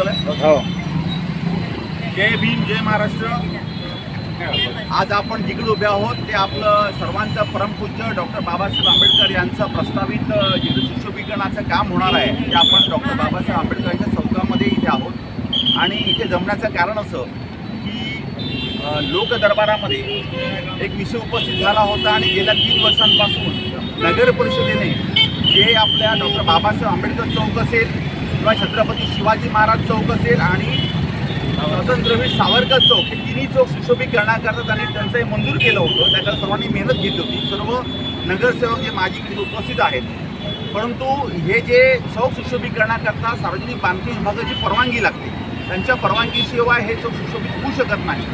हो. जय भीम जय महाराष्ट्र. आज आपण जिकडे उभे आहोत ते आपलं सर्वांचं परमपूज्य डॉक्टर बाबासाहेब आंबेडकर यांचं प्रस्तावित सुशोभीकरणाचं काम होणार आहे ते आपण डॉक्टर बाबासाहेब आंबेडकरांच्या चौकामध्ये इथे आहोत. आणि इथे जमण्याचं कारण असं की लोकदरबारामध्ये एक विषय उपस्थित झाला होता आणि गेल्या तीन वर्षांपासून नगर परिषदेने जे आपल्या डॉक्टर बाबासाहेब आंबेडकर चौक असेल किंवा छत्रपती शिवाजी महाराज चौक असेल आणि स्वातंत्र्यवीर सावरकर चौक हे तिन्ही चौक सुशोभित करण्याकरता त्यांनी टंचाई मंजूर केलं होतं. त्याकरता सर्वांनी मेहनत घेतली होती. सर्व नगरसेवक जे माजी उपस्थित आहेत. परंतु हे जे चौक सुशोभित करण्याकरता सार्वजनिक बांधकाम विभागाची परवानगी लागते. त्यांच्या परवानगीशिवाय हे चौक सुशोभित होऊ शकत नाही.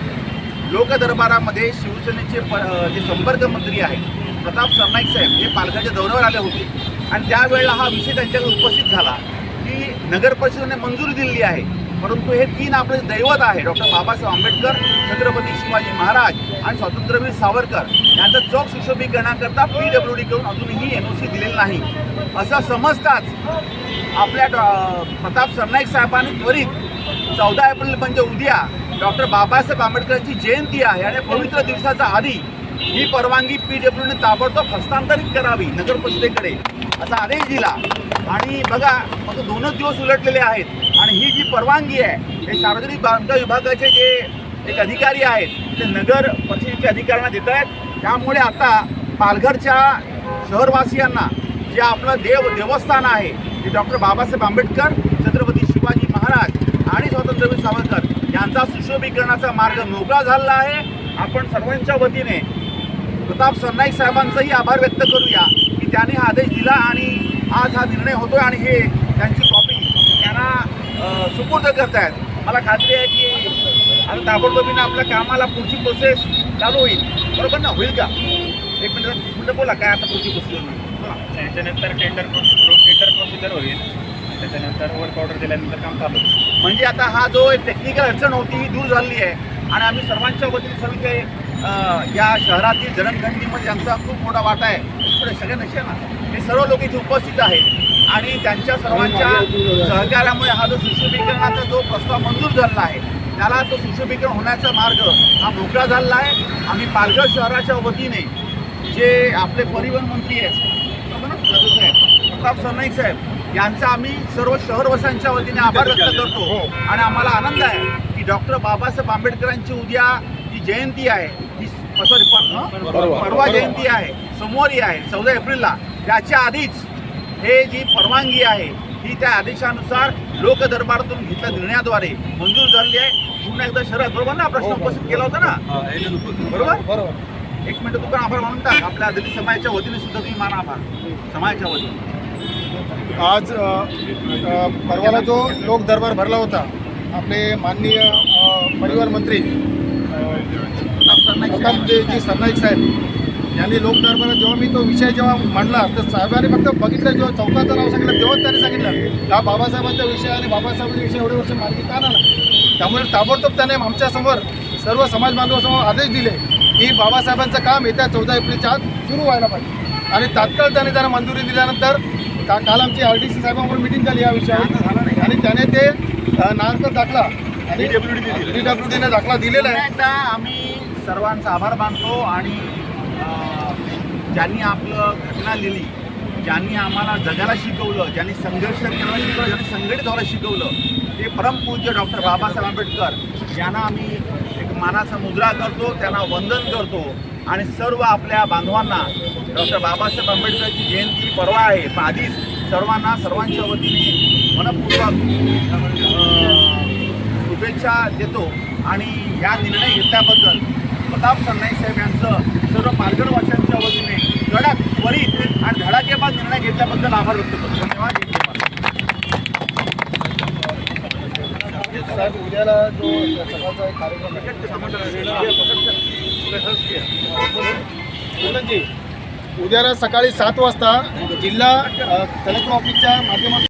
लोकदरबारामध्ये शिवसेनेचे प जे संपर्क मंत्री आहेत प्रताप सरनाईक साहेब हे पालघरच्या दौऱ्यावर आले होते. आणि त्यावेळेला हा विषय त्यांच्याकडे उपस्थित झाला. की नगर परिषदेने मंजुरी दिलेली आहे. परंतु हे तीन आपले दैवत आहे डॉक्टर बाबासाहेब आंबेडकर छत्रपती शिवाजी महाराज आणि स्वातंत्र्यवीर सावरकर यांचं चौक सुशोभीकरणाकरता पी डब्ल्यू डी करून अजूनही एन ओ सी दिलेली नाही. असं समजताच आपल्या डॉ- प्रताप सरनाईक साहेबांनी त्वरित चौदा एप्रिल म्हणजे उद्या डॉक्टर बाबासाहेब आंबेडकरांची जयंती आहे आणि पवित्र दिवसाच्या आधी ही परवानगी पी डब्ल्यूने ताबडतोब हस्तांतरित करावी नगर परिषदेकडे. असा आदेश दिला. आणि बघा फक्त दोनच दिवस उलटलेले आहेत. आणि ही जी परवानगी आहे हे सार्वजनिक बांधकाम विभागाचे जे एक अधिकारी आहेत ते नगर परिषदेच्या अधिकाऱ्यांना देत आहेत. त्यामुळे आता पालघरच्या शहरवासियांना जे आपलं देव देवस्थान आहे ते डॉक्टर बाबासाहेब आंबेडकर छत्रपती शिवाजी महाराज आणि स्वातंत्र्यवीर सावरकर यांचा सुशोभीकरणाचा मार्ग मोकळा झालेला आहे. आपण सर्वांच्या वतीने प्रताप सरनाईक साहेबांचाही आभार व्यक्त करूया की त्यांनी हा आदेश दिला आणि आज हा निर्णय होतोय आणि हे त्यांची कॉपी त्यांना सुपूर्द करतायत. मला खात्री आहे की आता ताबडतोबीनं आपल्या कामाला पुढची प्रोसेस चालू होईल. बरोबर ना? होईल का? एक मिनिट मिनिटं बोला काय आता पुढची प्रोसेस बोला. त्याच्यानंतर टेंडर टेंडर प्रोसिजर होईल. त्याच्यानंतर वर्क ऑर्डर दिल्यानंतर काम चालू होईल. म्हणजे आता हा जो टेक्निकल अडचण होती ही दूर झालेली आहे. आणि आम्ही सर्वांच्या वतीने सर्व काही या शहरातील जडणघडणीमध्ये यांचा खूप मोठा वाटा आहे. पुढे सगळ्या नशे ना हे सर्व लोक इथे उपस्थित आहेत. आणि त्यांच्या सर्वांच्या सहकार्यामुळे हा जो सुशोभीकरणाचा जो प्रस्ताव मंजूर झालेला आहे त्याला तो सुशोभीकरण होण्याचा मार्ग हा मोकळा झालेला आहे. आम्ही पालघर शहराच्या वतीने जे आपले परिवहन मंत्री आहेत प्रताप सरनाईक साहेब यांचा आम्ही सर्व शहरवासियांच्या वतीने आभार व्यक्त करतो. आणि आम्हाला आनंद आहे की डॉक्टर बाबासाहेब आंबेडकरांची उद्या जयंती आहे. ही सॉरी परवा. परवा जयंती आहे. सोमवारी आहे. चौदा एप्रिलला. त्याच्या आधीच हे जी परवानगी आहे ही त्या आदेशानुसार लोकदरबारातून घेतल्या निर्णयाद्वारे मंजूर झालेली आहे. पुन्हा एकदा शहरात बरोबर ना प्रश्न उपस्थित केला होता ना? बरोबर? बरोबर. एक मिनिट तू पण आभार मानून टाक. आपल्या दलित समाजाच्या वतीने सुद्धा तुम्ही माना आभार. समाजाच्या वतीने. आज परवाला जो लोक दरबार भरला होता आपले माननीय अ, परिवहन मंत्री प्रताप सरनाईक साहेब. सरनाईक साहेब यांनी लोकदरबारात जेव्हा मी तो विषय जेव्हा मांडला तर साहेबांनी फक्त बघितलं जेव्हा चौकाचं नाव सांगितलं तेव्हाच त्यांनी सांगितलं का बाबासाहेबांचा विषय आणि बाबासाहेबांचा विषय एवढे वर्ष मार्गी का ना त्यामुळे ताबडतोब त्याने आमच्यासमोर सर्व समाज बांधवासमोर आदेश दिले की बाबासाहेबांचं काम येत्या चौदा एप्रिलच्या आत सुरू व्हायला पाहिजे आणि तात्काळ त्याने त्यांना मंजुरी दिल्यानंतर का काल आमची आर डी सी साहेबांबरोबर मिटिंग झाली या विषयावर आणि त्याने ते अ, नागरिक दाखला आणि PWD दिली. डी डब्ल्यू डीने दाखला दिलेला आहे एकदा आम्ही सर्वांचा आभार मानतो आणि ज्यांनी आपलं घटना लिहिली ज्यांनी आम्हाला जगाला शिकवलं ज्यांनी संघर्ष करायला शिकवलं ज्यांनी संघटित व्हायला शिकवलं ते परमपूज्य डॉक्टर बाबासाहेब आंबेडकर यांना आम्ही एक मानाचा मुद्रा करतो त्यांना वंदन करतो आणि सर्व आपल्या बांधवांना डॉक्टर बाबासाहेब आंबेडकरची जयंती परवा आहे पण आधीच सर्वांना सर्वांच्या वतीने मनपूर्वक शुभेच्छा देतो आणि या निर्णय घेतल्याबद्दल प्रताप सरनाईक साहेब यांचं सर्व पालघरवासियांच्या वतीने कडक त्वरित आणि धडाकेबाज निर्णय घेतल्याबद्दल आभार व्यक्त करतो. धन्यवाद. उद्याला जो सकाळचा कार्यक्रम उद्याला सकाळी सात वाजता जिल्हा कलेक्टर ऑफिसच्या माध्यमातून